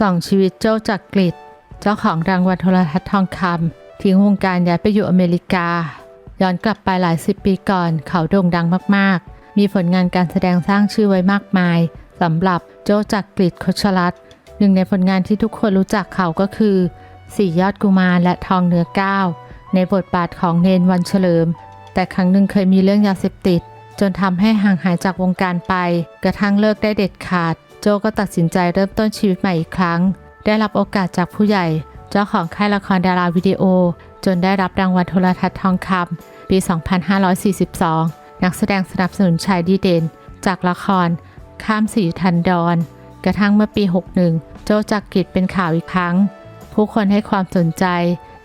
สองชีวิตโจจากกรีฑเจ้าของรางวัลโทรทัศน์ทองคำทิ้งวงการย้ายไปอยู่อเมริกา ย้อนกลับไปหลายสิบปีก่อนเขาโด่งดังมากๆ มีผลงานการแสดงสร้างชื่อไว้มากมายสำหรับโจจากกรีฑโคชรัตหนึ่งในผลงานที่ทุกคนรู้จักเขาก็คือสี่ยอดกุมารและทองเนื้อก้าวในบทบาทของเนนวันเฉลิม แต่ครั้งหนึ่งเคยมีเรื่องยาเสพติด จนทำให้ห่างหายจากวงการไป กระทั่งเลิกได้เด็ดขาด โจก็ตัดสินใจเริ่มต้นชีวิตใหม่อีกครั้ง ได้รับโอกาสจากผู้ใหญ่ เจ้าของค่ายละครดาราวิดีโอ จนได้รับรางวัลโทรทัศน์ทองคำปี 2542 นักแสดงสนับสนุนชายดีเด่น จากละคร ข้ามสีทันดอน กระทั่งเมื่อปี 61 โจจากกิจเป็นข่าวอีกครั้ง ผู้คนให้ความสนใจ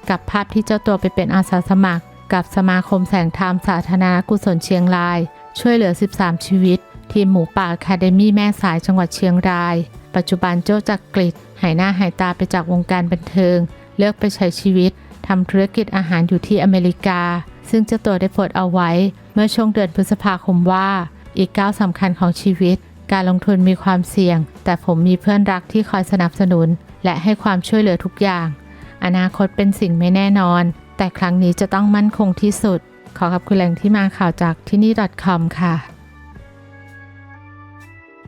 กับภาพที่เจ้าตัวไปเป็นอาสาสมัคร กับสมาคมแสงธรรมสาธารณกุศลเชียงราย ช่วยเหลือ 13 ชีวิต ทีมหมูป่าคาเดมี่แม่สายจังหวัดเชียงราย ปัจจุบันโจ้จากกรีฑหายหน้าหายตาไปจากวงการบันเทิง เลือกไปใช้ชีวิตทำธุรกิจอาหารอยู่ที่อเมริกา ซึ่งเจ้าตัวได้โพสต์เอาไว้ เมื่อช่วงเดือนพฤษภาคมว่า อีกก้าวสำคัญของชีวิต การลงทุนมีความเสี่ยง แต่ผมมีเพื่อนรักที่คอยสนับสนุน และให้ความช่วยเหลือทุกอย่าง อนาคตเป็นสิ่งไม่แน่นอน แต่ครั้งนี้จะต้องมั่นคงที่สุด ขอขอบคุณแหล่งที่มาข่าวจากที่นี่ .com ค่ะ